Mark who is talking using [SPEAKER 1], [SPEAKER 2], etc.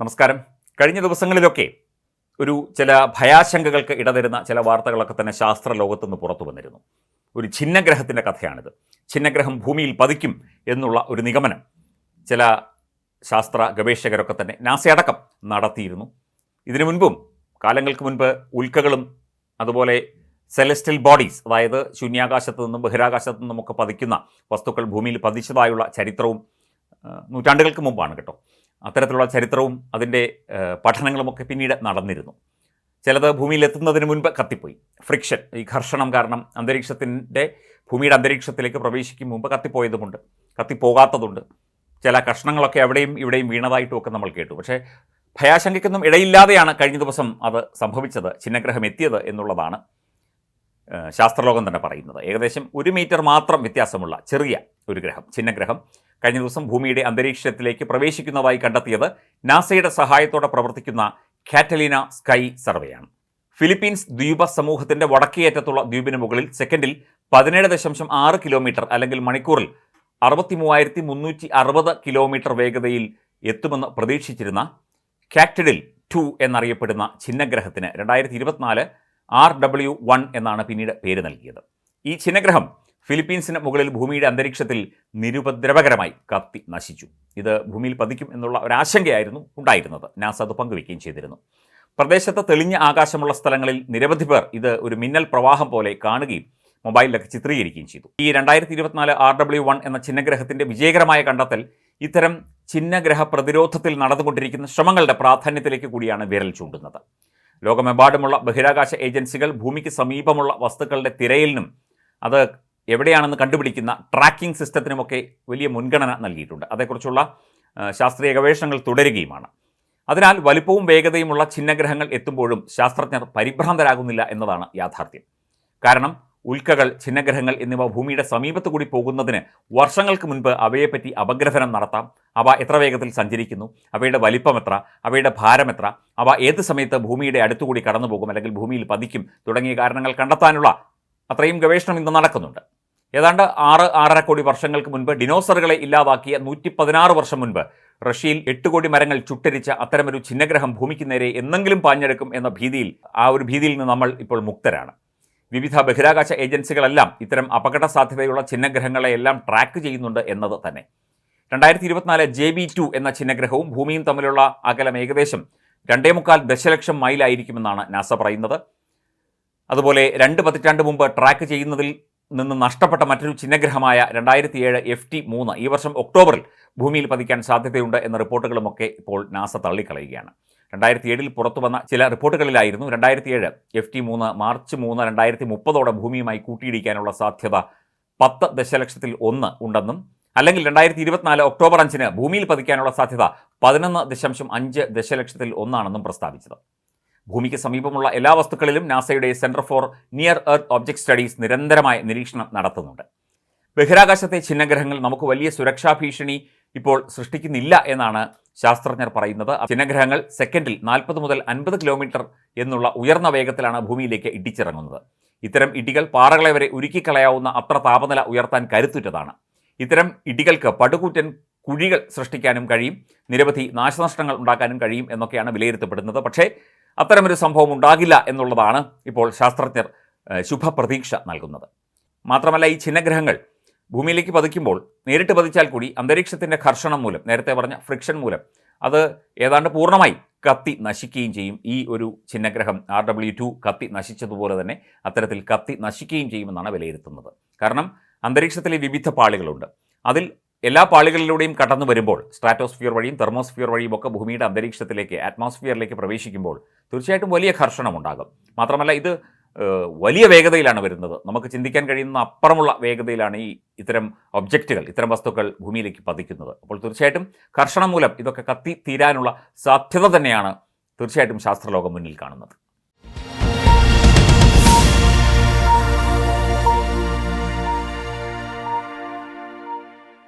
[SPEAKER 1] നമസ്കാരം. കഴിഞ്ഞ ദിവസങ്ങളിലൊക്കെ ഒരു ചില ഭയാശങ്കകൾക്ക് ഇടതരുന്ന ചില വാർത്തകളൊക്കെ തന്നെ ശാസ്ത്ര ലോകത്തുനിന്ന് പുറത്തു വന്നിരുന്നു. ഒരു ഛിന്നഗ്രഹത്തിന്റെ കഥയാണിത്. ഛിന്നഗ്രഹം ഭൂമിയിൽ പതിക്കും എന്നുള്ള ഒരു നിഗമനം ചില ശാസ്ത്ര ഗവേഷകരൊക്കെ തന്നെ നാസയടക്കം നടത്തിയിരുന്നു. ഇതിനു മുൻപും കാലങ്ങൾക്ക് മുൻപ് ഉൽക്കകളും അതുപോലെ സെലസ്റ്റൽ ബോഡീസ് അതായത് ശൂന്യാകാശത്തു നിന്നും ബഹിരാകാശത്തു നിന്നുമൊക്കെ പതിക്കുന്ന വസ്തുക്കൾ ഭൂമിയിൽ പതിച്ചതായുള്ള ചരിത്രവും നൂറ്റാണ്ടുകൾക്ക് മുമ്പാണ് കേട്ടോ. അത്തരത്തിലുള്ള ചരിത്രവും അതിന്റെ പഠനങ്ങളുമൊക്കെ പിന്നീട് നടന്നിരുന്നു. ചിലത് ഭൂമിയിലെത്തുന്നതിന് മുൻപ് കത്തിപ്പോയി. ഫ്രിക്ഷൻ ഈ ഘർഷണം കാരണം അന്തരീക്ഷത്തിന്റെ ഭൂമിയുടെ അന്തരീക്ഷത്തിലേക്ക് പ്രവേശിക്കും മുമ്പ് കത്തിപ്പോയതുമുണ്ട് കത്തിപ്പോകാത്തതുണ്ട്. ചില കഷ്ണങ്ങളൊക്കെ അവിടെയും ഇവിടെയും വീണതായിട്ടുമൊക്കെ നമ്മൾ കേട്ടു. പക്ഷേ ഭയാശങ്കയ്ക്കൊന്നും ഇടയില്ലാതെയാണ് കഴിഞ്ഞ ദിവസം അത് സംഭവിച്ചത് ചിഹ്നഗ്രഹം എത്തിയത് എന്നുള്ളതാണ് ശാസ്ത്രലോകം തന്നെ പറയുന്നത്. ഏകദേശം ഒരു മീറ്റർ മാത്രം വ്യത്യാസമുള്ള ചെറിയ ഒരു ഗ്രഹം ചിഹ്നഗ്രഹം. കഴിഞ്ഞ ദിവസം ഭൂമിയുടെ അന്തരീക്ഷത്തിലേക്ക് പ്രവേശിക്കുന്നതായി കണ്ടെത്തിയത് നാസയുടെ സഹായത്തോടെ പ്രവർത്തിക്കുന്ന കാറ്റലീന സ്കൈ സർവേയാണ്. ഫിലിപ്പീൻസ് ദ്വീപ സമൂഹത്തിന്റെ വടക്കേയറ്റത്തുള്ള ദ്വീപിന് മുകളിൽ സെക്കൻഡിൽ പതിനേഴ് ദശാംശം ആറ് കിലോമീറ്റർ അല്ലെങ്കിൽ മണിക്കൂറിൽ അറുപത്തി മൂവായിരത്തി മുന്നൂറ്റി അറുപത് കിലോമീറ്റർ വേഗതയിൽ എത്തുമെന്ന് പ്രതീക്ഷിച്ചിരുന്ന കാക്ടിഡിൽ ടു എന്നറിയപ്പെടുന്ന ഛിന്നഗ്രഹത്തിന് രണ്ടായിരത്തി ഇരുപത്തിനാല് ആർ ഡബ്ല്യു വൺ എന്നാണ് പിന്നീട് പേര് നൽകിയത്. ഈ ഛിന്നഗ്രഹം ഫിലിപ്പീൻസിന് മുകളിൽ ഭൂമിയുടെ അന്തരീക്ഷത്തിൽ നിരുപദ്രവകരമായി കത്തി നശിച്ചു. ഇത് ഭൂമിയിൽ പതിക്കും എന്നുള്ള ഒരാശങ്കയായിരുന്നു ഉണ്ടായിരുന്നത്. നാസ അത് പങ്കുവയ്ക്കുകയും ചെയ്തിരുന്നു. പ്രദേശത്ത് തെളിഞ്ഞ ആകാശമുള്ള സ്ഥലങ്ങളിൽ നിരവധി പേർ ഇത് ഒരു മിന്നൽ പ്രവാഹം പോലെ കാണുകയും മൊബൈലിലൊക്കെ ചിത്രീകരിക്കുകയും ചെയ്തു. ഈ രണ്ടായിരത്തി ഇരുപത്തിനാല് ആർ ഡബ്ല്യു വൺ എന്ന ചിഹ്നഗ്രഹത്തിന്റെ വിജയകരമായ കണ്ടെത്തൽ ഇത്തരം ചിഹ്നഗ്രഹ പ്രതിരോധത്തിൽ നടന്നുകൊണ്ടിരിക്കുന്ന ശ്രമങ്ങളുടെ പ്രാധാന്യത്തിലേക്ക് കൂടിയാണ് വിരൽ ചൂണ്ടുന്നത്. ലോകമെമ്പാടുമുള്ള ബഹിരാകാശ ഏജൻസികൾ ഭൂമിക്ക് സമീപമുള്ള വസ്തുക്കളുടെ തിരയലിനും അത് എവിടെയാണെന്ന് കണ്ടുപിടിക്കുന്ന ട്രാക്കിംഗ് സിസ്റ്റത്തിനുമൊക്കെ വലിയ മുൻഗണന നൽകിയിട്ടുണ്ട്. അതേക്കുറിച്ചുള്ള ശാസ്ത്രീയ ഗവേഷണങ്ങൾ തുടരുകയുമാണ്. അതിനാൽ വലിപ്പവും വേഗതയുമുള്ള ഛിന്നഗ്രഹങ്ങൾ എത്തുമ്പോഴും ശാസ്ത്രജ്ഞർ പരിഭ്രാന്തരാകുന്നില്ല എന്നതാണ് യാഥാർത്ഥ്യം. കാരണം ഉൽക്കകൾ ഛിന്നഗ്രഹങ്ങൾ എന്നിവ ഭൂമിയുടെ സമീപത്ത് കൂടി പോകുന്നതിന് വർഷങ്ങൾക്ക് മുൻപ് അവയെപ്പറ്റി അപഗ്രഥനം നടത്താം. അവ എത്ര വേഗത്തിൽ സഞ്ചരിക്കുന്നു? അവയുടെ വലിപ്പം എത്ര? അവയുടെ ഭാരം എത്ര? അവ ഏത് സമയത്ത് ഭൂമിയുടെ അടുത്തുകൂടി കടന്നു പോകും അല്ലെങ്കിൽ ഭൂമിയിൽ പതിക്കും? തുടങ്ങിയ കാരണങ്ങൾ കണ്ടെത്താനുള്ള അത്രയും ഗവേഷണം ഇന്ന് നടക്കുന്നുണ്ട്. ഏതാണ്ട് ആറ് ആറര കോടി വർഷങ്ങൾക്ക് മുൻപ് ഡിനോസറുകളെ ഇല്ലാതാക്കിയ നൂറ്റി പതിനാറ് വർഷം മുൻപ് റഷ്യയിൽ എട്ട് കോടി മരങ്ങൾ ചുട്ടരിച്ച അത്തരമൊരു ചിഹ്നഗ്രഹം ഭൂമിക്ക് നേരെ എന്നെങ്കിലും പാഞ്ഞെടുക്കും എന്ന ഭീതിയിൽ ആ ഒരു ഭീതിയിൽ നിന്ന് നമ്മൾ ഇപ്പോൾ മുക്തരാണ്. വിവിധ ബഹിരാകാശ ഏജൻസികളെല്ലാം ഇത്തരം അപകട സാധ്യതയുള്ള ചിഹ്നഗ്രഹങ്ങളെയെല്ലാം ട്രാക്ക് ചെയ്യുന്നുണ്ട് എന്നത് തന്നെ. രണ്ടായിരത്തി ഇരുപത്തിനാല് ജെ ബി ടു എന്ന ചിഹ്നഗ്രഹവും ഭൂമിയും തമ്മിലുള്ള അകലം ഏകദേശം രണ്ടേ മുക്കാൽ ദശലക്ഷം മൈലായിരിക്കുമെന്നാണ് നാസ പറയുന്നത്. അതുപോലെ രണ്ട് പതിറ്റാണ്ട് മുമ്പ് ട്രാക്ക് ചെയ്യുന്നതിൽ നിന്ന് നഷ്ടപ്പെട്ട മറ്റൊരു ചിഹ്നഗ്രഹമായ രണ്ടായിരത്തി ഏഴ് എഫ് ടി മൂന്ന് ഈ വർഷം ഒക്ടോബറിൽ ഭൂമിയിൽ പതിക്കാൻ സാധ്യതയുണ്ട് എന്ന റിപ്പോർട്ടുകളുമൊക്കെ ഇപ്പോൾ നാസ തള്ളിക്കളയുകയാണ്. രണ്ടായിരത്തി ഏഴിൽ പുറത്തു വന്ന ചില റിപ്പോർട്ടുകളിലായിരുന്നു രണ്ടായിരത്തി ഏഴ് എഫ് ടി മൂന്ന് മാർച്ച് മൂന്ന് രണ്ടായിരത്തി മുപ്പതോടെ ഭൂമിയുമായി കൂട്ടിയിടിക്കാനുള്ള സാധ്യത പത്ത് ദശലക്ഷത്തിൽ ഒന്ന് ഉണ്ടെന്നും അല്ലെങ്കിൽ രണ്ടായിരത്തി ഇരുപത്തിനാല് ഒക്ടോബർ അഞ്ചിന് ഭൂമിയിൽ പതിക്കാനുള്ള സാധ്യത പതിനൊന്ന് ദശാംശം അഞ്ച് ദശലക്ഷത്തിൽ ഒന്നാണെന്നും പ്രസ്താവിച്ചത്. ഭൂമിക്ക് സമീപമുള്ള എല്ലാ വസ്തുക്കളിലും നാസയുടെ centre for near earth object studies നിരന്തരമായ നിരീക്ഷണം നടത്തുന്നുണ്ട്. ബഹിരാകാശത്തെ ചിഹ്നഗ്രഹങ്ങൾ നമുക്ക് വലിയ സുരക്ഷാ ഭീഷണി ഇപ്പോൾ സൃഷ്ടിക്കുന്നില്ല എന്നാണ് ശാസ്ത്രജ്ഞർ പറയുന്നത്. ചിഹ്നഗ്രഹങ്ങൾ സെക്കൻഡിൽ നാൽപ്പത് മുതൽ അൻപത് കിലോമീറ്റർ എന്നുള്ള ഉയർന്ന വേഗത്തിലാണ് ഭൂമിയിലേക്ക് ഇടിച്ചിറങ്ങുന്നത്. ഇത്തരം ഇടികൾ പാറകളെ വരെ ഉരുക്കിക്കളയാവുന്ന അത്ര താപനില ഉയർത്താൻ കരുത്തുറ്റതാണ്. ഇത്തരം ഇടികൾക്ക് പടുകൂറ്റൻ കുഴികൾ സൃഷ്ടിക്കാനും കഴിയും. നിരവധി നാശനഷ്ടങ്ങൾ ഉണ്ടാക്കാനും കഴിയും എന്നൊക്കെയാണ് വിലയിരുത്തപ്പെടുന്നത്. പക്ഷേ അത്തരമൊരു സംഭവം ഉണ്ടാകില്ല എന്നുള്ളതാണ് ഇപ്പോൾ ശാസ്ത്രജ്ഞർ ശുഭപ്രതീക്ഷ നൽകുന്നത്. മാത്രമല്ല ഈ ഛിന്നഗ്രഹങ്ങൾ ഭൂമിയിലേക്ക് പതിക്കുമ്പോൾ നേരിട്ട് പതിച്ചാൽ കൂടി അന്തരീക്ഷത്തിന്റെ ഘർഷണം മൂലം നേരത്തെ പറഞ്ഞ ഫ്രിക്ഷൻ മൂലം അത് ഏതാണ്ട് പൂർണമായി കത്തി നശിക്കുകയും ചെയ്യും. ഈ ഒരു ചിഹ്നഗ്രഹം ആർ ഡബ്ല്യു ടു കത്തി നശിച്ചതുപോലെ തന്നെ അത്തരത്തിൽ കത്തി നശിക്കുകയും ചെയ്യുമെന്നാണ് വിലയിരുത്തുന്നത്. കാരണം അന്തരീക്ഷത്തിലെ വിവിധ പാളികളുണ്ട്. അതിൽ എല്ലാ പാളികളിലൂടെയും കടന്നു വരുമ്പോൾ സ്ട്രാറ്റോസ്ഫിയർ വഴിയും തെർമോസ്ഫിയർ വഴിയും ഒക്കെ ഭൂമിയുടെ അന്തരീക്ഷത്തിലേക്ക് അറ്റ്മോസ്ഫിയറിലേക്ക് പ്രവേശിക്കുമ്പോൾ തീർച്ചയായിട്ടും വലിയ ഘർഷണം ഉണ്ടാകും. മാത്രമല്ല ഇത് വലിയ വേഗതയിലാണ് വരുന്നത്. നമുക്ക് ചിന്തിക്കാൻ കഴിയുന്ന അപ്പുറമുള്ള വേഗതയിലാണ് ഈ ഇത്തരം ഒബ്ജക്റ്റുകൾ ഇത്തരം വസ്തുക്കൾ ഭൂമിയിലേക്ക് പതിക്കുന്നത്. അപ്പോൾ തീർച്ചയായിട്ടും ഘർഷണം മൂലം ഇതൊക്കെ കത്തി തീരാനുള്ള സാധ്യത തന്നെയാണ് തീർച്ചയായിട്ടും ശാസ്ത്രലോകം മുന്നിൽ കാണുന്നത്.